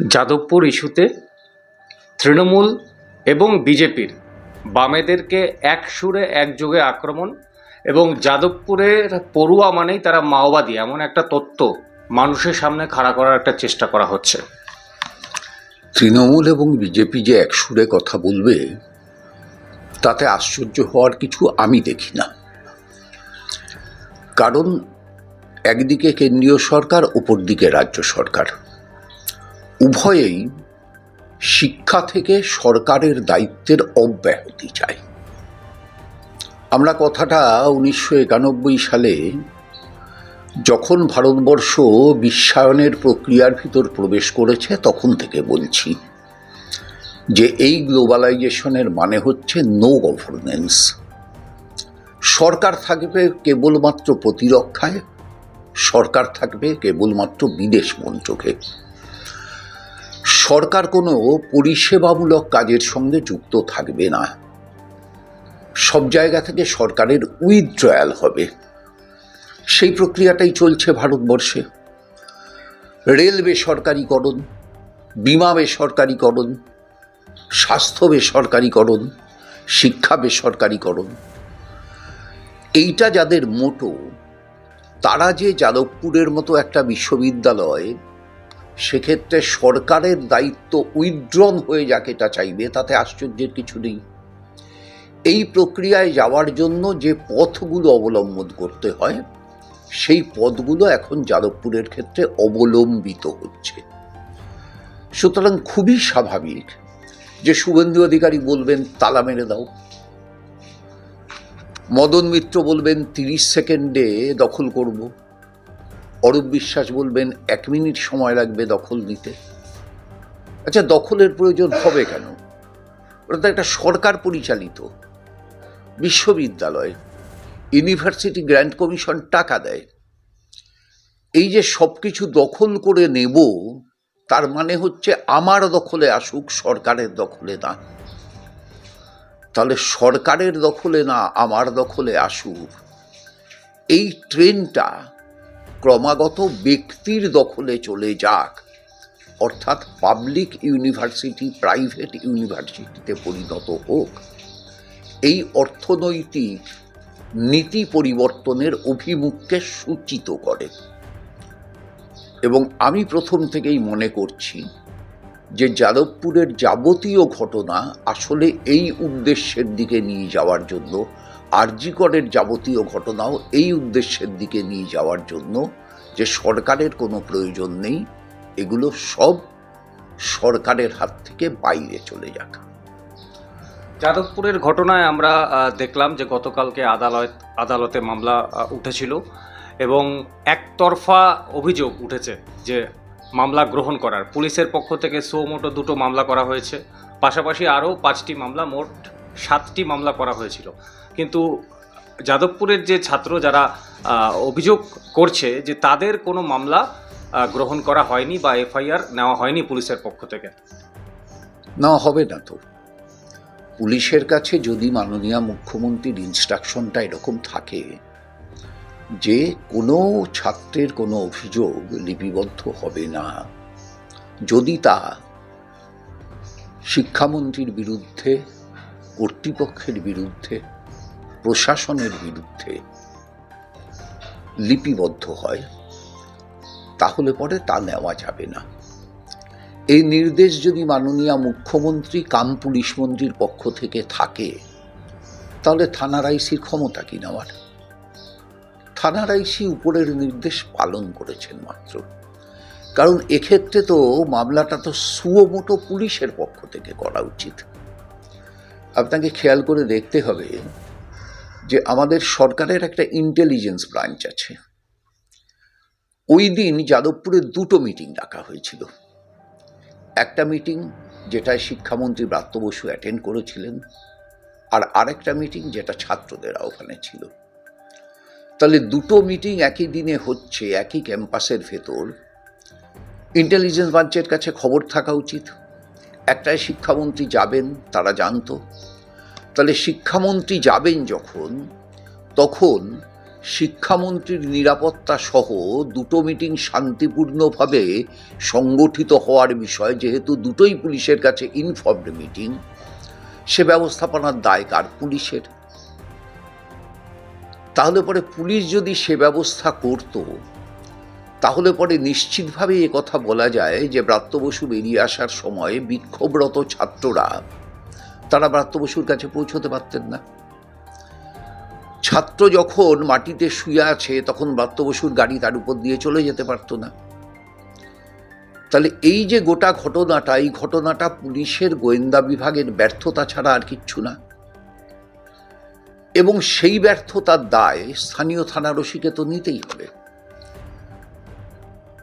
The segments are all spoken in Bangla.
যাদবপুর ইস্যুতে তৃণমূল এবং বিজেপির বামেদেরকে এক সুরে একযোগে আক্রমণ এবং যাদবপুরের পড়ুয়া মানেই তারা মাওবাদী, এমন একটা তত্ত্ব মানুষের সামনে খাড়া করার একটা চেষ্টা করা হচ্ছে। তৃণমূল এবং বিজেপি যে এক সুরে কথা বলবে, তাতে আশ্চর্য হওয়ার কিছু আমি দেখি না। কারণ একদিকে কেন্দ্রীয় সরকার ওপর দিকে রাজ্য সরকার। উভয়েই শিক্ষা থেকে সরকারের দায়িত্বের অব্যাহতি চায় আমরা কথাটা উনিশশো একানব্বই সালে যখন ভারতবর্ষ বিশ্বায়নের প্রক্রিয়ার ভিতর প্রবেশ করেছে, তখন থেকে বলছি যে এই গ্লোবালাইজেশনের মানে হচ্ছে নো গভর্নেন্স সরকার থাকবে কেবলমাত্র প্রতিরক্ষায়, সরকার থাকবে কেবলমাত্র বিদেশ মন্ত্রকে। সরকার কোনো পরিষেবামূলক কাজের সঙ্গে যুক্ত থাকবে না। সব জায়গা থেকে সরকারের উইথড্রয়াল হবে। সেই প্রক্রিয়াটাই চলছে ভারতবর্ষে। রেল বেসরকারীকরণ বিমা বেসরকারীকরণ, স্বাস্থ্য বেসরকারীকরণ, শিক্ষা বেসরকারীকরণ। এইটা যাদের মোটো, তারা যে যাদবপুরের মতো একটা বিশ্ববিদ্যালয় সেক্ষেত্রে সরকারের দায়িত্ব উইথড্রন হয়ে যাকে তা চাইবে, তাতে আশ্চর্যের কিছু নেই। এই প্রক্রিয়ায় যাওয়ার জন্য যে পথগুলো অবলম্বন করতে হয়, সেই পথগুলো এখন যাদবপুরের ক্ষেত্রে অবলম্বিত হচ্ছে। সুতরাং খুবই স্বাভাবিক যে শুভেন্দু অধিকারী বলবেন, তালা মেরে দাও। মদন মিত্র বলবেন, তিরিশ সেকেন্ডে দখল করব। অরূপ বিশ্বাস বলবেন, এক মিনিট সময় লাগবে দখল নিতে। আচ্ছা দখলের প্রয়োজন হবে কেন? ওটা তো একটা সরকার পরিচালিত বিশ্ববিদ্যালয়, ইউনিভার্সিটি গ্র্যান্ট কমিশন টাকা দেয়। এই যে সব কিছু দখল করে নেব, তার মানে হচ্ছে আমার দখলে আসুক, সরকারের দখলে না। তাহলে সরকারের দখলে না, আমার দখলে আসুক। এই ট্রেনটা ক্রমাগত ব্যক্তির দখলে চলে যাক। অর্থাৎ পাবলিক ইউনিভার্সিটি প্রাইভেট ইউনিভার্সিটিতে পরিণত হোক। এই অর্থনৈতিক নীতি পরিবর্তনের অভিমুখকে সূচিত করে। এবং আমি প্রথম থেকেই মনে করছি যে যাদবপুরের যাবতীয় ঘটনা আসলে এই উদ্দেশ্যের দিকে নিয়ে যাওয়ার জন্য আরজিকরের যাবতীয় ঘটনাও এই উদ্দেশ্যের দিকে নিয়ে যাওয়ার জন্য যে সরকারের কোনো প্রয়োজন নেই, এগুলো সব সরকারের হাত থেকে বাইরে চলে যাক। যাদবপুরের ঘটনায় আমরা দেখলাম যে গতকালকে আদালত, আদালতে মামলা উঠেছিল এবং একতরফা অভিযোগ উঠেছে যে মামলা গ্রহণ করার। পুলিশের পক্ষ থেকে সো মোটো দুটো মামলা করা হয়েছে। পাশাপাশি আরও পাঁচটি মামলা, মোট সাতটি মামলা করা হয়েছিল। কিন্তু যাদবপুরের যে ছাত্র যারা অভিযোগ করছে যে তাদের কোনো মামলা গ্রহণ করা হয়নি বা এফআইআর নেওয়া হয়নি পুলিশের পক্ষ থেকে। না, হবে না তো। পুলিশের কাছে যদি মাননীয় মুখ্যমন্ত্রীর ইনস্ট্রাকশনটা এরকম থাকে যে কোনো ছাত্রের কোনো অভিযোগ লিপিবদ্ধ হবে না, যদি তা শিক্ষামন্ত্রীর বিরুদ্ধে, কর্তৃপক্ষের বিরুদ্ধে প্রশাসনের বিরুদ্ধে লিপিবদ্ধ হয়, তাহলে পরে তা নেওয়া যাবে না। এই নির্দেশ যদি মাননীয় মুখ্যমন্ত্রী, কাম পুলিশ মন্ত্রীর পক্ষ থেকে থাকে, তাহলে থানার আইসির ক্ষমতা কি নেওয়ার? থানার আইসি উপরের নির্দেশ পালন করেছেন মাত্র। কারণ এক্ষেত্রে তো মামলাটা তো সুয়োমোটো পুলিশের পক্ষ থেকে করা উচিত। আপনাকে খেয়াল করে দেখতে হবে যে আমাদের সরকারের একটা ইন্টেলিজেন্স ব্রাঞ্চ আছে। ওই দিন যাদবপুরে দুটো মিটিং ডাকা হয়েছিল। একটা মিটিং যেটায় শিক্ষামন্ত্রী ব্রাত্য বসু অ্যাটেন্ড করেছিলেন আর আরেকটা মিটিং যেটা ছাত্রদের আহ্বানে ছিল। তাহলে দুটো মিটিং একই দিনে হচ্ছে, একই ক্যাম্পাসের ভেতর। ইন্টেলিজেন্স ব্রাঞ্চের কাছে খবর থাকা উচিত। একটাই শিক্ষামন্ত্রী যাবেন, তারা জানতো। তাহলে শিক্ষামন্ত্রী যাবেন যখন, তখন শিক্ষামন্ত্রীর নিরাপত্তা সহ দুটো মিটিং শান্তিপূর্ণভাবে সংগঠিত হওয়ার বিষয়, যেহেতু দুটোই পুলিশের কাছে ইনফর্মড মিটিং সে ব্যবস্থাপনার দায় কার? পুলিশের। তাহলে পরে পুলিশ যদি সে ব্যবস্থা করত, তাহলে পরে নিশ্চিতভাবে কথা বলা যায় যে ব্রাত্য বসু বেরিয়ে আসার সময় বিক্ষোভরত ছাত্ররা তারা ব্রাত্য বসুর কাছে পৌঁছতে পারতেন না। ছাত্র যখন মাটিতে শুয়ে আছে, তখন ব্রাত্য বসুর গাড়ি তার উপর দিয়ে চলে যেতে পারতো না। তাহলে এই যে গোটা ঘটনাটা, এই ঘটনাটা পুলিশের গোয়েন্দা বিভাগের ব্যর্থতা ছাড়া আর কিচ্ছু না। এবং সেই ব্যর্থতার দায় স্থানীয় থানার ওসিকে তো নিতেই হবে।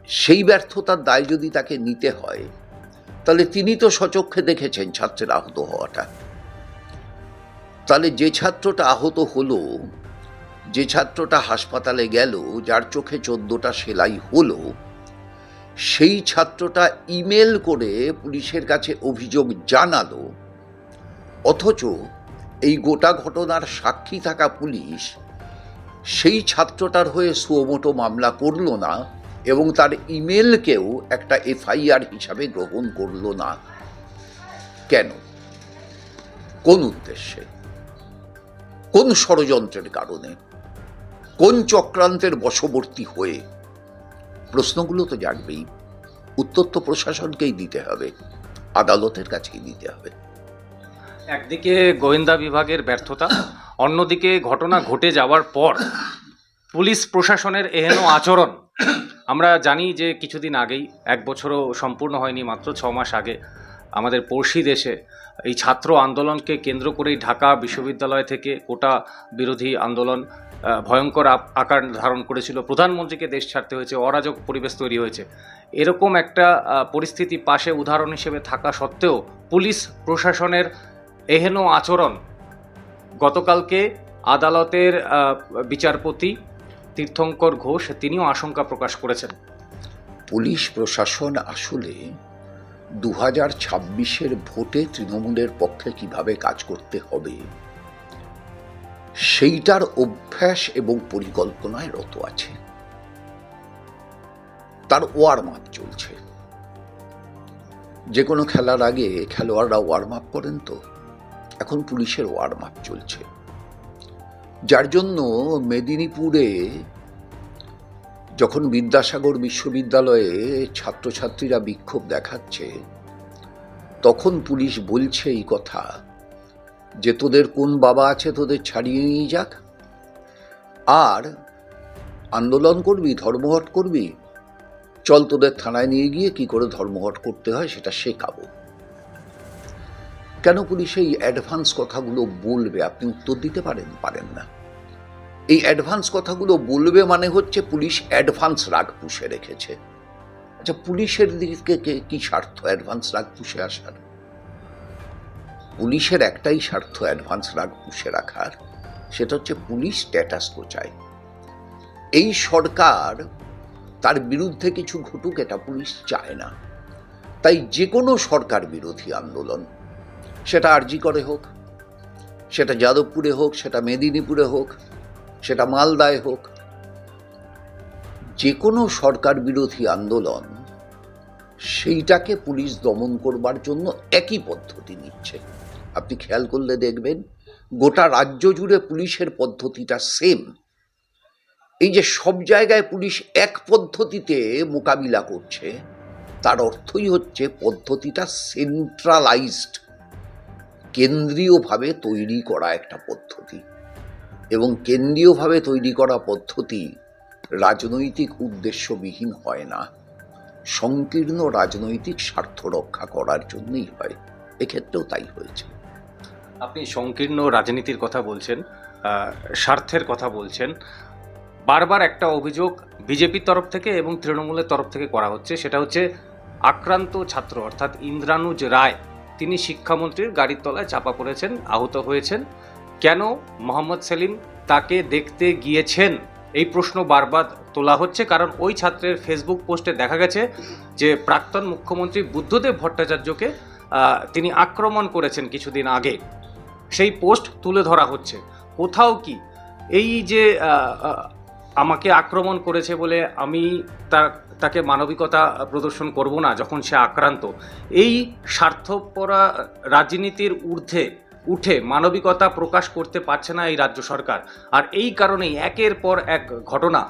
সেই ব্যর্থতার দায় যদি তাকে নিতে হয় তাহলে তিনি তো সচক্ষে দেখেছেন ছাত্রের আহত হওয়াটা। তাহলে যে ছাত্রটা আহত হলো, যে ছাত্রটা হাসপাতালে গেল, যার চোখে চোদ্দটা সেলাই হলো, সেই ছাত্রটা ইমেল করে পুলিশের কাছে অভিযোগ জানালো, অথচ এই গোটা ঘটনার সাক্ষী থাকা পুলিশ সেই ছাত্রটার হয়ে সুমোটো মামলা করল না এবং তার ইমেলকেও একটা এফআইআর হিসাবে গ্রহণ করল না। কেন? কোন উদ্দেশ্যে? কোন ষড়যন্ত্রের কারণে? কোন চক্রান্তের বশবর্তী হয়ে? প্রশ্নগুলো তো জাগবেই উত্তর তো প্রশাসনকেই দিতে হবে, আদালতের কাছেই দিতে হবে। একদিকে গোয়েন্দা বিভাগের ব্যর্থতা, অন্যদিকে ঘটনা ঘটে যাওয়ার পর পুলিশ প্রশাসনের এহেন আচরণ আমরা জানি যে কিছুদিন আগেই, এক বছরও সম্পূর্ণ হয়নি, মাত্র ছ মাস আগে আমাদের পড়শি দেশে এই ছাত্র আন্দোলনকে কেন্দ্র করেই ঢাকা বিশ্ববিদ্যালয় থেকে কোটা বিরোধী আন্দোলন ভয়ঙ্কর আকার ধারণ করেছিল। প্রধানমন্ত্রীকে দেশ ছাড়তে হয়েছে, অরাজক পরিবেশ তৈরি হয়েছে। এরকম একটা পরিস্থিতি পাশে উদাহরণ হিসেবে থাকা সত্ত্বেও পুলিশ প্রশাসনের এহেন আচরণ গতকালকে আদালতের বিচারপতি তীর্থঙ্কর ঘোষ তিনিও আশঙ্কা প্রকাশ করেছেন। পুলিশ প্রশাসন আসলে দু হাজার ছাব্বিশের ভোটে তৃণমূলের পক্ষে কীভাবে কাজ করতে হবে, সেইটার অভ্যাস এবং পরিকল্পনায় রত আছে। তার ওয়ার্ম আপ চলছে। যে কোনো খেলার আগে খেলোয়াড়রা ওয়ার্ম আপ করেন তো, এখন পুলিশের ওয়ার্ম আপ চলছে। যার জন্য মেদিনীপুরে যখন বিদ্যাসাগর বিশ্ববিদ্যালয়ে ছাত্রছাত্রীরা বিক্ষোভ দেখাচ্ছে, তখন পুলিশ বলছে এই কথা যে, তোদের কোন বাবা আছে তোদের ছাড়িয়ে নিয়ে যাক। আর আন্দোলন করবি, ধর্মঘট করবি? চল তোদের থানায় নিয়ে গিয়ে কি করে ধর্মঘট করতে হয় সেটা শেখাবো। কেন পুলিশ এই অ্যাডভান্স কথাগুলো বলবে? আপনি উত্তর দিতে পারেন পারেন না। এই অ্যাডভান্স কথাগুলো বলবে মানে হচ্ছে পুলিশ অ্যাডভান্স রাগ পুষে রেখেছে। আচ্ছা পুলিশের দিকে কি স্বার্থ অ্যাডভান্স রাগ পুষে আসার? পুলিশের একটাই স্বার্থ অ্যাডভান্স রাগ পুষে রাখার, সেটা হচ্ছে পুলিশ স্ট্যাটাস তো চায় এই সরকার তার বিরুদ্ধে কিছু ঘটুক, এটা পুলিশ চায় না। তাই যে কোনো সরকার বিরোধী আন্দোলন সেটা আরজি করে হোক, সেটা যাদবপুরে হোক, সেটা মেদিনীপুরে হোক, সেটা মালদায় হোক যে কোনো সরকার বিরোধী আন্দোলন সেইটাকে পুলিশ দমন করবার জন্য একই পদ্ধতি নিচ্ছে। আপনি খেয়াল করলে দেখবেন, গোটা রাজ্য জুড়ে পুলিশের পদ্ধতিটা সেম এই যে সব জায়গায় পুলিশ এক পদ্ধতিতে মোকাবিলা করছে, তার অর্থই হচ্ছে পদ্ধতিটা সেন্ট্রালাইজড কেন্দ্রীয়ভাবে তৈরি করা একটা পদ্ধতি। এবং কেন্দ্রীয়ভাবে তৈরি করা পদ্ধতি রাজনৈতিক উদ্দেশ্যবিহীন হয় না। সংকীর্ণ রাজনৈতিক স্বার্থ রক্ষা করার জন্যই হয়। এক্ষেত্রেও তাই হয়েছে। আপনি সংকীর্ণ রাজনীতির কথা বলছেন স্বার্থের কথা বলছেন। বারবার একটা অভিযোগ বিজেপির তরফ থেকে এবং তৃণমূলের তরফ থেকে করা হচ্ছে। সেটা হচ্ছে আক্রান্ত ছাত্র, অর্থাৎ ইন্দ্রানুজ রায়। তিনি শিক্ষামন্ত্রীর গাড়ির তলায় চাপা পড়েছেন, আহত হয়েছেন। কেন মোহাম্মদ সেলিম তাকে দেখতে গিয়েছেন? এই প্রশ্ন বারবার তোলা হচ্ছে, কারণ ওই ছাত্রের ফেসবুক পোস্টে দেখা গেছে যে প্রাক্তন মুখ্যমন্ত্রী বুদ্ধদেব ভট্টাচার্যকে তিনি আক্রমণ করেছেন কিছুদিন আগে। সেই পোস্ট তুলে ধরা হচ্ছে। কোথাও কি? এই যে আমাকে আক্রমণ করেছে বলে আমি তার তাকে মানবিকতা প্রদর্শন করব না যখন সে আক্রান্ত। এই স্বার্থপরা রাজনীতির ঊর্ধ্বে উঠে মানবিকতা প্রকাশ করতে পারছে না এই রাজ্য সরকার। আর এই কারণেই একের পর এক ঘটনা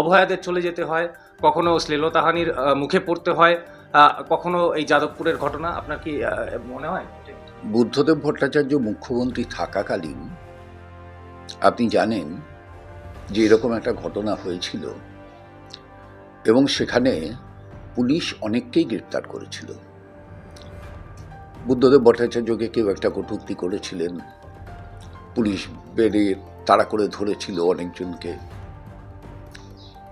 অভয়াদের চলে যেতে হয়, কখনো শ্লীলতাহানির মুখে পড়তে হয় কখনো এই যাদবপুরের ঘটনা। আপনার কি মনে হয়? বুদ্ধদেব ভট্টাচার্য মুখ্যমন্ত্রী থাকাকালীন আপনি জানেন যে এরকম একটা ঘটনা হয়েছিল এবং সেখানে পুলিশ অনেককেই গ্রেপ্তার করেছিল। বুদ্ধদেব ভট্টাচার্যকে কেউ একটা কটূক্তি করেছিলেন। পুলিশ বেড়ে তাড়া করে ধরেছিল অনেকজনকে।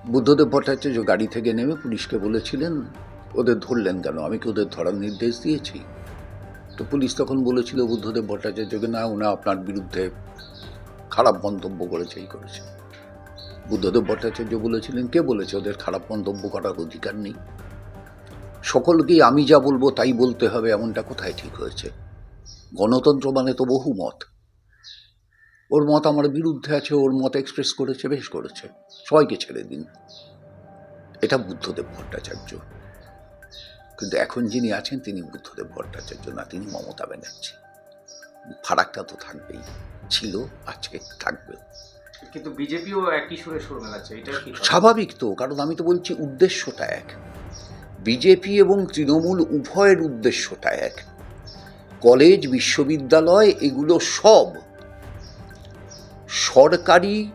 বুদ্ধদেব ভট্টাচার্য গাড়ি থেকে নেমে পুলিশকে বলেছিলেন, ওদের ধরলেন কেন? আমি কি ওদের ধরার নির্দেশ দিয়েছি? তো পুলিশ তখন বলেছিল বুদ্ধদেব ভট্টাচার্যকে, না ওনা আপনার বিরুদ্ধে খারাপ মন্তব্য করেছে, এই করেছে। বুদ্ধদেব ভট্টাচার্য বলেছিলেন, কে বলেছে ওদের খারাপ মন্তব্য করার অধিকার নেই? সকলকেই আমি যা বলব তাই বলতে হবে, এমনটা কোথায় ঠিক হয়েছে? গণতন্ত্র মানে তো বহু মত। ওর মত আমার বিরুদ্ধে আছে, ওর মত এক্সপ্রেস করেছে, বেশ করেছে। সবাইকে ছেড়ে দিন। এটা বুদ্ধদেব ভট্টাচার্য। কিন্তু এখন যিনি আছেন, তিনি বুদ্ধদেব ভট্টাচার্য না, তিনি মমতা ব্যানার্জি। ফারাকটা তো থাকবেই, ছিল আছে থাকবে কিন্তু বিজেপিও একই সুরে সুর মেলাচ্ছে এটা স্বাভাবিক তো, কারণ আমি তো বলছি উদ্দেশ্যটা এক। বিজেপি এবং তৃণমূল উভয়ের উদ্দেশ্যটা এক। কলেজ, বিশ্ববিদ্যালয়, এগুলো সব সরকারি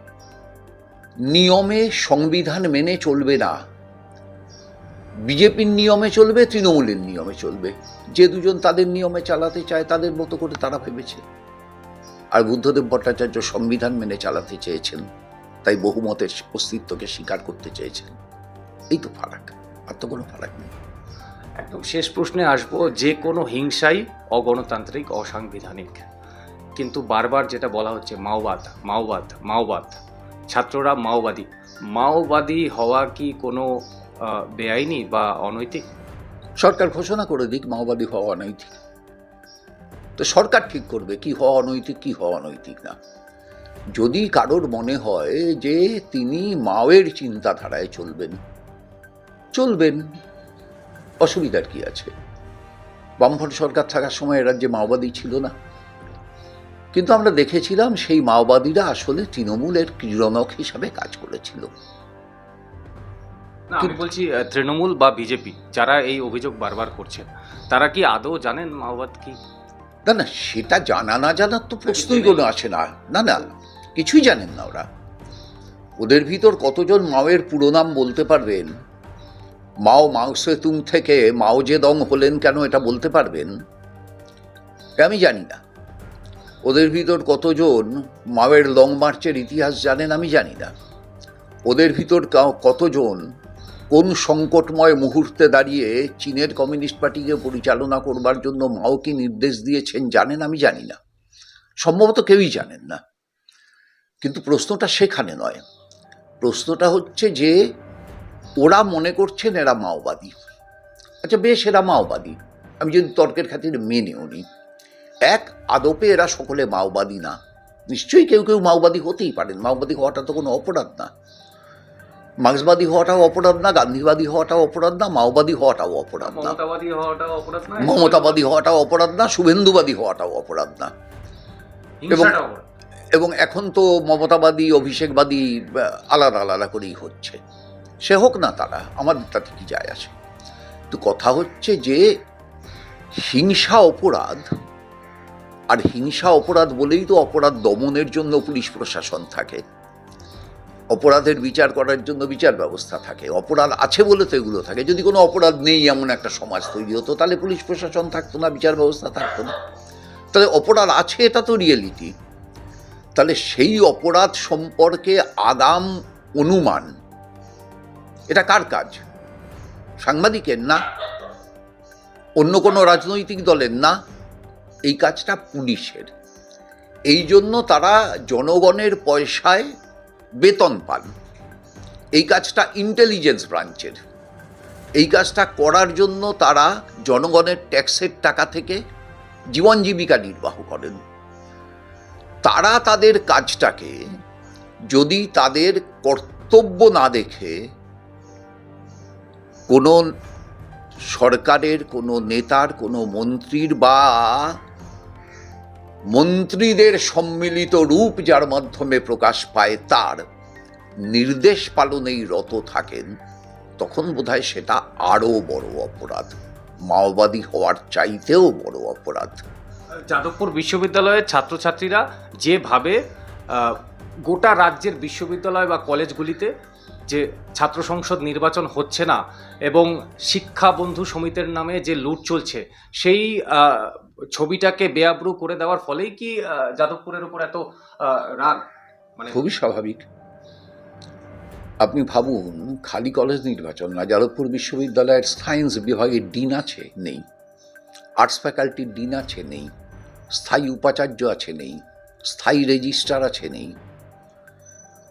নিয়মে সংবিধান মেনে চলবে না। বিজেপির নিয়মে চলবে, তৃণমূলের নিয়মে চলবে। যে দুজন তাদের নিয়মে চালাতে চায়, তাদের মতো করে তারা ভেবেছে। আর বুদ্ধদেব ভট্টাচার্য সংবিধান মেনে চালাতে চেয়েছেন তাই বহুমতের অস্তিত্বকে স্বীকার করতে চেয়েছেন। এই তো ফারাক আর তো কোনো ফারাক নেই। একদম শেষ প্রশ্নে আসব যে কোনো হিংসাই অগণতান্ত্রিক অসাংবিধানিক। কিন্তু বারবার যেটা বলা হচ্ছে মাওবাদ মাওবাদ মাওবাদ। ছাত্ররা মাওবাদী। মাওবাদী হওয়া কি কোনো বেআইনি বা অনৈতিক? সরকার ঘোষণা করে দিক মাওবাদী হওয়া অনৈতিক। তো সরকার ঠিক করবে কি হওয়া অনৈতিক, কি হওয়া অনৈতিক না। যদি কারোর মনে হয় যে তিনি মাওয়ের চিন্তাধারায় চলবেন চলবেন, অসুবিধার কি আছে? বামফ্রন্ট সরকার থাকার সময় রাজ্যে মাওবাদী ছিল না। কিন্তু আমরা দেখেছিলাম সেই মাওবাদীরা আসলে তৃণমূলের ক্রীড়নক হিসাবে কাজ করেছিল। আমি বলছি তৃণমূল বা বিজেপি যারা এই অভিযোগ বারবার করছে তারা কি আদৌ জানেন মাওবাদ কি? না না সেটা জানা না জানার তো প্রশ্নই কোনো আসে না। না না কিছুই জানেন না ওরা। ওদের ভিতর কতজন মাওয়ের পুরো নাম বলতে পারবেন? মাও মাও সেতুং থেকে মাও যে দং হলেন কেন এটা বলতে পারবেন? আমি জানি না। ওদের ভিতর কতজন মাওয়ের লং মার্চের ইতিহাস জানেন আমি জানি না। ওদের ভিতর কতজন কোন সংকটময় মুহূর্তে দাঁড়িয়ে চীনের কমিউনিস্ট পার্টিকে পরিচালনা করবার জন্য মাওকে নির্দেশ দিয়েছেন জানেন আমি জানি না। সম্ভবত কেউই জানেন না। কিন্তু প্রশ্নটা সেখানে নয়। প্রশ্নটা হচ্ছে যে, ওরা মনে করছেন এরা মাওবাদী। আচ্ছা বেশ, এরা মাওবাদী। আমি যদি তর্কের খাতির মেনেও নিই। এক, আদপে এরা সকলে মাওবাদী না। নিশ্চয়ই কেউ কেউ মাওবাদী হতেই পারেন। মাওবাদী হওয়াটা তো কোনো অপরাধ না। মার্ক্সবাদী হওয়াটাও অপরাধ না গান্ধীবাদী হওয়াটাও অপরাধ না মাওবাদী হওয়াটাও অপরাধ না। মমতাবাদী হওয়াটাও অপরাধ না? শুভেন্দুবাদী হওয়াটাও অপরাধ না। এবং এবং এখন তো মমতাবাদী অভিষেকবাদী আলাদা আলাদা করেই হচ্ছে। সে হোক না তারা আমাদের তাতে কি যায় আছে। তো কথা হচ্ছে যে হিংসা অপরাধ আর হিংসা অপরাধ বলেই তো অপরাধ দমনের জন্য পুলিশ প্রশাসন থাকে। অপরাধের বিচার করার জন্য বিচার ব্যবস্থা থাকে। অপরাধ আছে বলে তো এগুলো থাকে। যদি কোনো অপরাধ নেই এমন একটা সমাজ তৈরি হতো, তাহলে পুলিশ প্রশাসন থাকতো না, বিচার ব্যবস্থা থাকতো না। তাহলে অপরাধ আছে, এটা তো রিয়েলিটি তাহলে সেই অপরাধ সম্পর্কে আগাম অনুমান, এটা কার কাজ? সাংবাদিকের না? অন্য কোনো রাজনৈতিক দলের না? এই কাজটা পুলিশের। এই জন্য তারা জনগণের পয়সায় বেতন পান। এই কাজটা ইন্টেলিজেন্স ব্রাঞ্চের এই কাজটা করার জন্য তারা জনগণের ট্যাক্সের টাকা থেকে জীবন জীবিকা নির্বাহ করেন। তারা তাদের কাজটাকে যদি তাদের কর্তব্য না দেখে, কোনো সরকারের, কোনো নেতার, কোনো মন্ত্রীর বা মন্ত্রীদের সম্মিলিত রূপ যার মাধ্যমে প্রকাশ পায় তার। নির্দেশ পালনেই রত থাকেন, তখন বোধহয় সেটা আরও বড় অপরাধ। মাওবাদী হওয়ার চাইতেও বড় অপরাধ। যাদবপুর বিশ্ববিদ্যালয়ের ছাত্রছাত্রীরা যেভাবে গোটা রাজ্যের বিশ্ববিদ্যালয় বা কলেজগুলিতে যে ছাত্র সংসদ নির্বাচন হচ্ছে না এবং শিক্ষা বন্ধু সমিতির নামে যে লুট চলছে, সেই ছবিটাকে বেআব্রু করে দেওয়ার ফলেই কি যাদবপুরের উপর এত রাগ? মানে খুবই স্বাভাবিক। আপনি ভাবুন, খালি কলেজ নির্বাচন না, যাদবপুর বিশ্ববিদ্যালয়ের সায়েন্স বিভাগের ডিন আছে, নেই। আর্টস ফ্যাকাল্টির ডিন আছে, নেই। স্থায়ী উপাচার্য আছে, নেই। স্থায়ী রেজিস্ট্রার আছে, নেই।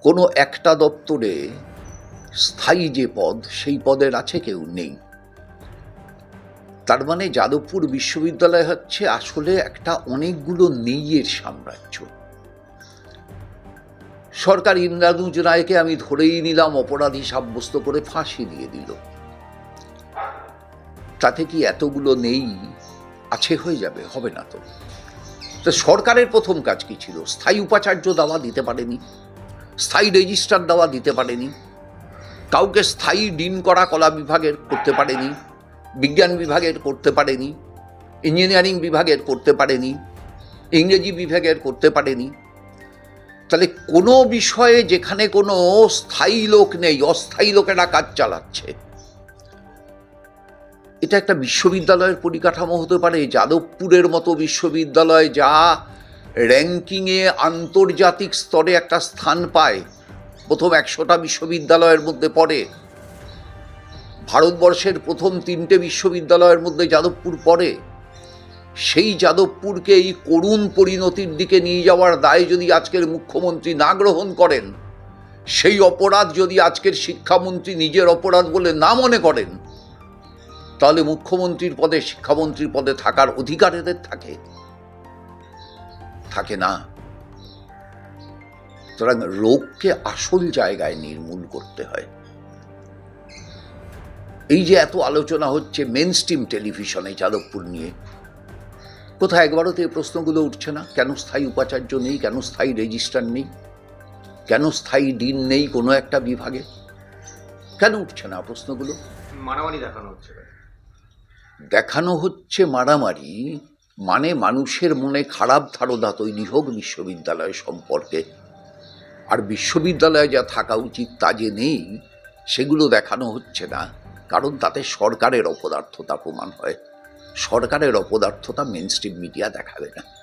কোনো একটা দপ্তরে স্থায়ী যে পদ, সেই পদের আছে কেউ নেই। তার মানে যাদবপুর বিশ্ববিদ্যালয় হচ্ছে আসলে একটা অনেকগুলো নেইয়ের সাম্রাজ্য। সরকার ইন্দ্রানুজ রায়কে আমি ধরেই নিলাম, অপরাধী সাব্যস্ত করে ফাঁসি দিয়ে দিল। তাতে কি এতগুলো নেই? আছে, হয়ে যাবে, হবে না তো। তো সরকারের প্রথম কাজ কি ছিল? স্থায়ী উপাচার্য দাওয়া দিতে পারেনি, স্থায়ী রেজিস্ট্রার দেওয়া দিতে পারেনি কাউকে স্থায়ী ডিন করা কলা বিভাগের করতে পারেনি, বিজ্ঞান বিভাগের করতে পারেনি ইঞ্জিনিয়ারিং বিভাগের করতে পারেনি, ইংরেজি বিভাগের করতে পারেনি। তাহলে কোনো বিষয়ে যেখানে কোনো স্থায়ী লোক নেই, অস্থায়ী লোকেরা কাজ চালাচ্ছে। এটা একটা বিশ্ববিদ্যালয়ের পরিকাঠামো হতে পারে, যাদবপুরের মতো বিশ্ববিদ্যালয় যা র্যাঙ্কিংয়ে আন্তর্জাতিক স্তরে একটা স্থান পায়। প্রথম একশোটা বিশ্ববিদ্যালয়ের মধ্যে পড়ে। ভারতবর্ষের প্রথম তিনটে বিশ্ববিদ্যালয়ের মধ্যে যাদবপুর পড়ে। সেই যাদবপুরকে এই করুণ পরিণতির দিকে নিয়ে যাওয়ার দায় যদি আজকের মুখ্যমন্ত্রী না গ্রহণ করেন, সেই অপরাধ যদি আজকের শিক্ষামন্ত্রী নিজের অপরাধ বলে না মনে করেন, তাহলে মুখ্যমন্ত্রীর পদে, শিক্ষামন্ত্রীর পদে থাকার অধিকার এদের থাকে। থাকে না। সুতরাং রোগকে আসল জায়গায় নির্মূল করতে হয়। এই যে এত আলোচনা হচ্ছে মেন স্ট্রিম টেলিভিশনে যাদবপুর নিয়ে কোথায় একবারও তো এই প্রশ্নগুলো উঠছে না কেন স্থায়ী উপাচার্য নেই কেন স্থায়ী রেজিস্ট্রার নেই কেন স্থায়ী ডিন নেই কোনো একটা বিভাগে? কেন উঠছে না প্রশ্নগুলো? মারামারি দেখানো হচ্ছে দেখানো হচ্ছে মারামারি মানে মানুষের মনে খারাপ ধারণা তৈরি হোক বিশ্ববিদ্যালয় সম্পর্কে। আর বিশ্ববিদ্যালয়ে যা থাকা উচিত তা যে নেই, সেগুলো দেখানো হচ্ছে না। কারণ তাতে সরকারের অপদার্থতা প্রমাণ হয়। সরকারের অপদার্থতা মেন স্ট্রিম মিডিয়া দেখাবে না।